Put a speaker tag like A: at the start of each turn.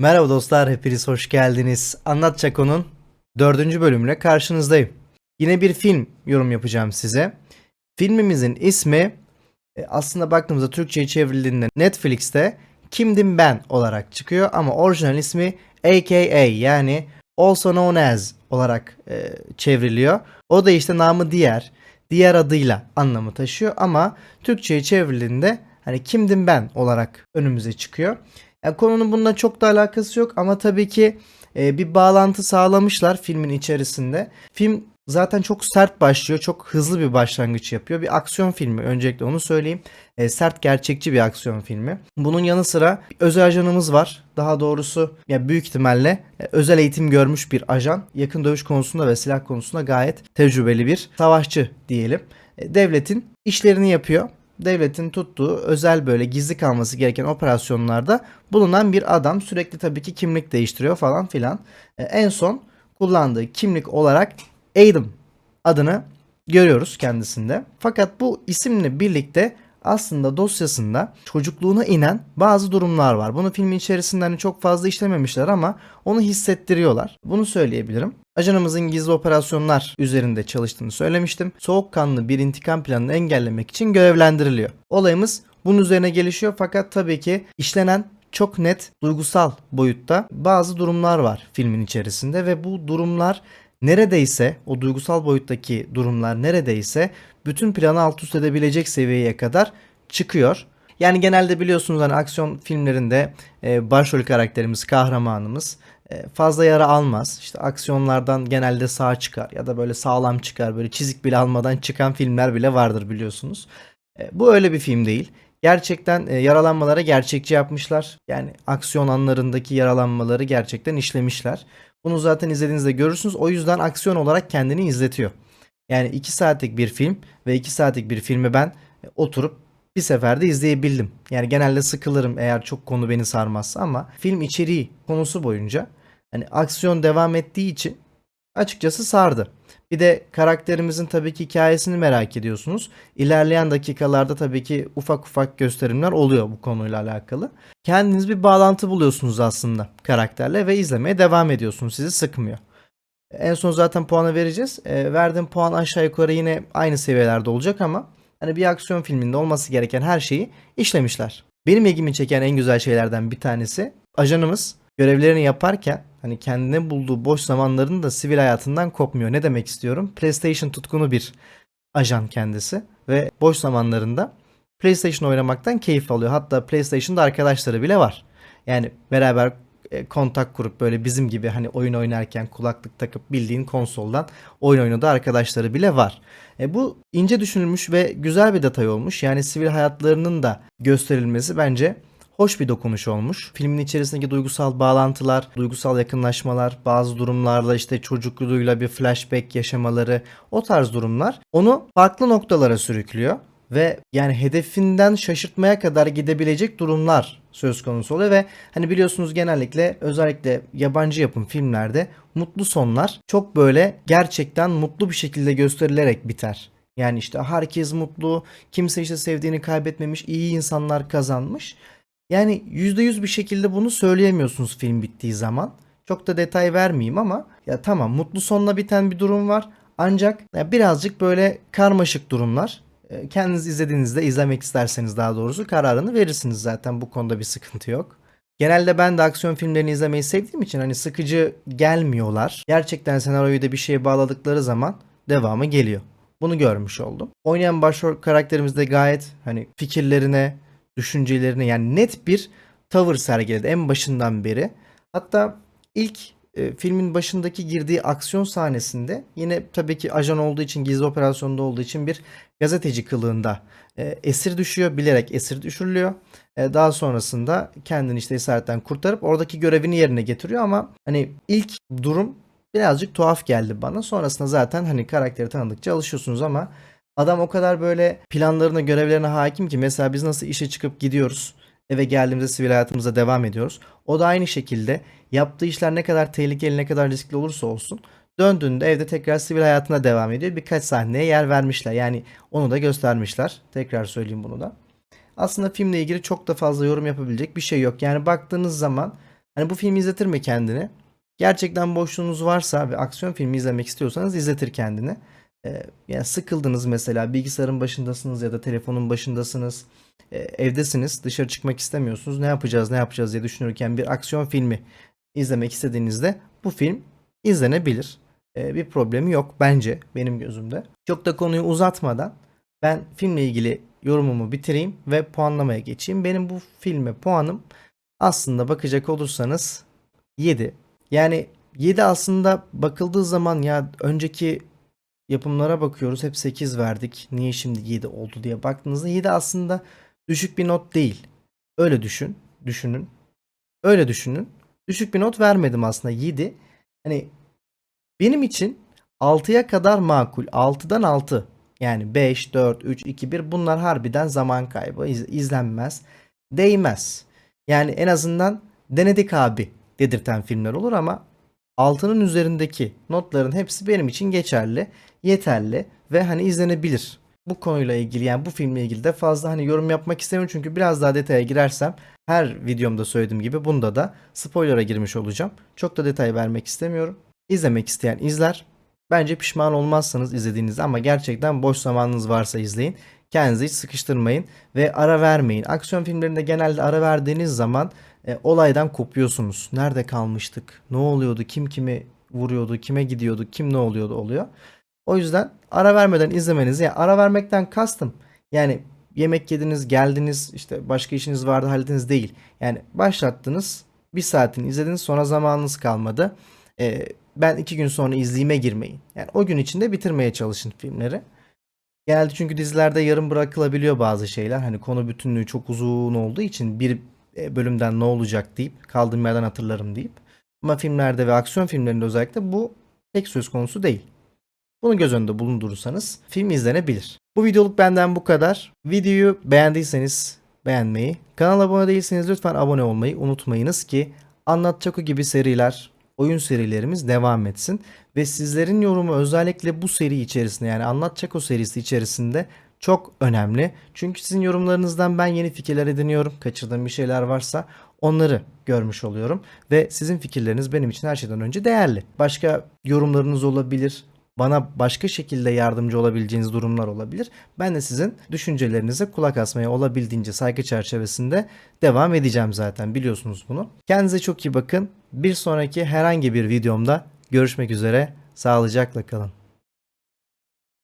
A: Merhaba dostlar, hepiniz hoş geldiniz. Anlat Çako'nun dördüncü bölümüyle karşınızdayım. Yine bir film yorum yapacağım size. Filmimizin ismi e, aslında baktığımızda Türkçe'ye çevrildiğinde Netflix'te Kimdim Ben olarak çıkıyor ama orijinal ismi AKA yani Also Known As olarak e, çevriliyor. O da işte namı diğer, diğer adıyla anlamı taşıyor ama Türkçe'ye çevrildiğinde hani Kimdim Ben olarak önümüze çıkıyor. Yani konunun bununla çok da alakası yok ama tabii ki e, bir bağlantı sağlamışlar filmin içerisinde. Film zaten çok sert başlıyor. Çok hızlı bir başlangıç yapıyor. Bir aksiyon filmi öncelikle onu söyleyeyim. E, sert gerçekçi bir aksiyon filmi. Bunun yanı sıra özel ajanımız var. Daha doğrusu ya büyük ihtimalle e, özel eğitim görmüş bir ajan. Yakın dövüş konusunda ve silah konusunda gayet tecrübeli bir savaşçı diyelim. E, devletin işlerini yapıyor devletin tuttuğu özel böyle gizli kalması gereken operasyonlarda bulunan bir adam sürekli tabii ki kimlik değiştiriyor falan filan. E, en son kullandığı kimlik olarak Adam adını görüyoruz kendisinde. Fakat bu isimle birlikte aslında dosyasında çocukluğuna inen bazı durumlar var. Bunu filmin içerisinde çok fazla işlememişler ama onu hissettiriyorlar. Bunu söyleyebilirim. Ajanımızın gizli operasyonlar üzerinde çalıştığını söylemiştim. Soğukkanlı bir intikam planını engellemek için görevlendiriliyor. Olayımız bunun üzerine gelişiyor fakat tabii ki işlenen çok net duygusal boyutta bazı durumlar var filmin içerisinde ve bu durumlar neredeyse o duygusal boyuttaki durumlar neredeyse bütün planı alt üst edebilecek seviyeye kadar çıkıyor. Yani genelde biliyorsunuz hani aksiyon filmlerinde e, başrol karakterimiz, kahramanımız fazla yara almaz. İşte aksiyonlardan genelde sağ çıkar ya da böyle sağlam çıkar. Böyle çizik bile almadan çıkan filmler bile vardır biliyorsunuz. E, bu öyle bir film değil. Gerçekten e, yaralanmaları gerçekçi yapmışlar. Yani aksiyon anlarındaki yaralanmaları gerçekten işlemişler. Bunu zaten izlediğinizde görürsünüz. O yüzden aksiyon olarak kendini izletiyor. Yani 2 saatlik bir film ve 2 saatlik bir filmi ben e, oturup bir seferde izleyebildim. Yani genelde sıkılırım eğer çok konu beni sarmazsa ama film içeriği konusu boyunca hani aksiyon devam ettiği için açıkçası sardı. Bir de karakterimizin tabii ki hikayesini merak ediyorsunuz. İlerleyen dakikalarda tabii ki ufak ufak gösterimler oluyor bu konuyla alakalı. Kendiniz bir bağlantı buluyorsunuz aslında karakterle ve izlemeye devam ediyorsunuz. Sizi sıkmıyor. En son zaten puanı vereceğiz. E, verdiğim puan aşağı yukarı yine aynı seviyelerde olacak ama hani bir aksiyon filminde olması gereken her şeyi işlemişler. Benim ilgimi çeken en güzel şeylerden bir tanesi ajanımız görevlerini yaparken hani kendine bulduğu boş zamanlarını da sivil hayatından kopmuyor. Ne demek istiyorum? PlayStation tutkunu bir ajan kendisi ve boş zamanlarında PlayStation oynamaktan keyif alıyor. Hatta PlayStation'da arkadaşları bile var. Yani beraber e, kontak kurup böyle bizim gibi hani oyun oynarken kulaklık takıp bildiğin konsoldan oyun oynadığı arkadaşları bile var. E, bu ince düşünülmüş ve güzel bir detay olmuş. Yani sivil hayatlarının da gösterilmesi bence hoş bir dokunuş olmuş. Filmin içerisindeki duygusal bağlantılar, duygusal yakınlaşmalar, bazı durumlarla işte çocukluğuyla bir flashback yaşamaları, o tarz durumlar onu farklı noktalara sürüklüyor ve yani hedefinden şaşırtmaya kadar gidebilecek durumlar söz konusu oluyor ve hani biliyorsunuz genellikle özellikle yabancı yapım filmlerde mutlu sonlar çok böyle gerçekten mutlu bir şekilde gösterilerek biter. Yani işte herkes mutlu, kimse işte sevdiğini kaybetmemiş, iyi insanlar kazanmış. Yani %100 bir şekilde bunu söyleyemiyorsunuz film bittiği zaman. Çok da detay vermeyeyim ama ya tamam mutlu sonla biten bir durum var. Ancak ya birazcık böyle karmaşık durumlar. E, kendiniz izlediğinizde izlemek isterseniz daha doğrusu kararını verirsiniz zaten bu konuda bir sıkıntı yok. Genelde ben de aksiyon filmlerini izlemeyi sevdiğim için hani sıkıcı gelmiyorlar. Gerçekten senaryoyu da bir şeye bağladıkları zaman devamı geliyor. Bunu görmüş oldum. Oynayan başrol karakterimiz de gayet hani fikirlerine, düşüncelerine yani net bir tavır sergiledi en başından beri. Hatta ilk e, filmin başındaki girdiği aksiyon sahnesinde yine tabii ki ajan olduğu için gizli operasyonda olduğu için bir gazeteci kılığında e, esir düşüyor bilerek esir düşürülüyor. E, daha sonrasında kendini işte esaretten kurtarıp oradaki görevini yerine getiriyor ama hani ilk durum birazcık tuhaf geldi bana. Sonrasında zaten hani karakteri tanıdıkça alışıyorsunuz ama adam o kadar böyle planlarına görevlerine hakim ki mesela biz nasıl işe çıkıp gidiyoruz eve geldiğimizde sivil hayatımıza devam ediyoruz. O da aynı şekilde yaptığı işler ne kadar tehlikeli ne kadar riskli olursa olsun döndüğünde evde tekrar sivil hayatına devam ediyor. Birkaç sahneye yer vermişler. Yani onu da göstermişler. Tekrar söyleyeyim bunu da. Aslında filmle ilgili çok da fazla yorum yapabilecek bir şey yok. Yani baktığınız zaman Hani bu filmi izletir mi kendini? Gerçekten boşluğunuz varsa ve aksiyon filmi izlemek istiyorsanız izletir kendini. Ee, yani sıkıldınız mesela bilgisayarın başındasınız ya da telefonun başındasınız. Ee, evdesiniz dışarı çıkmak istemiyorsunuz. Ne yapacağız ne yapacağız diye düşünürken bir aksiyon filmi izlemek istediğinizde bu film izlenebilir. Ee, bir problemi yok bence benim gözümde. Çok da konuyu uzatmadan ben filmle ilgili yorumumu bitireyim ve puanlamaya geçeyim. Benim bu filme puanım aslında bakacak olursanız 7. Yani 7 aslında bakıldığı zaman ya önceki yapımlara bakıyoruz hep 8 verdik. Niye şimdi 7 oldu diye baktığınızda 7 aslında düşük bir not değil. Öyle düşün, düşünün. Öyle düşünün. Düşük bir not vermedim aslında 7. Hani benim için 6'ya kadar makul. 6'dan 6. Yani 5, 4, 3, 2, 1 bunlar harbiden zaman kaybı. İz- izlenmez. Değmez. Yani en azından denedik abi dedirten filmler olur ama altının üzerindeki notların hepsi benim için geçerli, yeterli ve hani izlenebilir. Bu konuyla ilgili yani bu filmle ilgili de fazla hani yorum yapmak istemiyorum çünkü biraz daha detaya girersem her videomda söylediğim gibi bunda da spoiler'a girmiş olacağım. Çok da detay vermek istemiyorum. İzlemek isteyen izler. Bence pişman olmazsanız izlediğinizde ama gerçekten boş zamanınız varsa izleyin. Kendinizi hiç sıkıştırmayın ve ara vermeyin. Aksiyon filmlerinde genelde ara verdiğiniz zaman e, olaydan kopuyorsunuz. Nerede kalmıştık? Ne oluyordu? Kim kimi vuruyordu? Kime gidiyordu? Kim ne oluyordu oluyor. O yüzden ara vermeden izlemenizi yani ara vermekten kastım. Yani yemek yediniz, geldiniz, işte başka işiniz vardı hallediniz değil. Yani başlattınız, bir saatini izlediniz sonra zamanınız kalmadı. E, ben iki gün sonra izleyime girmeyin. Yani o gün içinde bitirmeye çalışın filmleri. Genelde çünkü dizilerde yarım bırakılabiliyor bazı şeyler. Hani konu bütünlüğü çok uzun olduğu için bir e, bölümden ne olacak deyip kaldığım yerden hatırlarım deyip. Ama filmlerde ve aksiyon filmlerinde özellikle bu pek söz konusu değil. Bunu göz önünde bulundurursanız film izlenebilir. Bu videoluk benden bu kadar. Videoyu beğendiyseniz beğenmeyi, kanala abone değilseniz lütfen abone olmayı unutmayınız ki Anlat Çako gibi seriler, oyun serilerimiz devam etsin. Ve sizlerin yorumu özellikle bu seri içerisinde yani Anlat Çako serisi içerisinde çok önemli. Çünkü sizin yorumlarınızdan ben yeni fikirler ediniyorum. Kaçırdığım bir şeyler varsa onları görmüş oluyorum. Ve sizin fikirleriniz benim için her şeyden önce değerli. Başka yorumlarınız olabilir. Bana başka şekilde yardımcı olabileceğiniz durumlar olabilir. Ben de sizin düşüncelerinize kulak asmaya olabildiğince saygı çerçevesinde devam edeceğim zaten biliyorsunuz bunu. Kendinize çok iyi bakın. Bir sonraki herhangi bir videomda görüşmek üzere. Sağlıcakla kalın.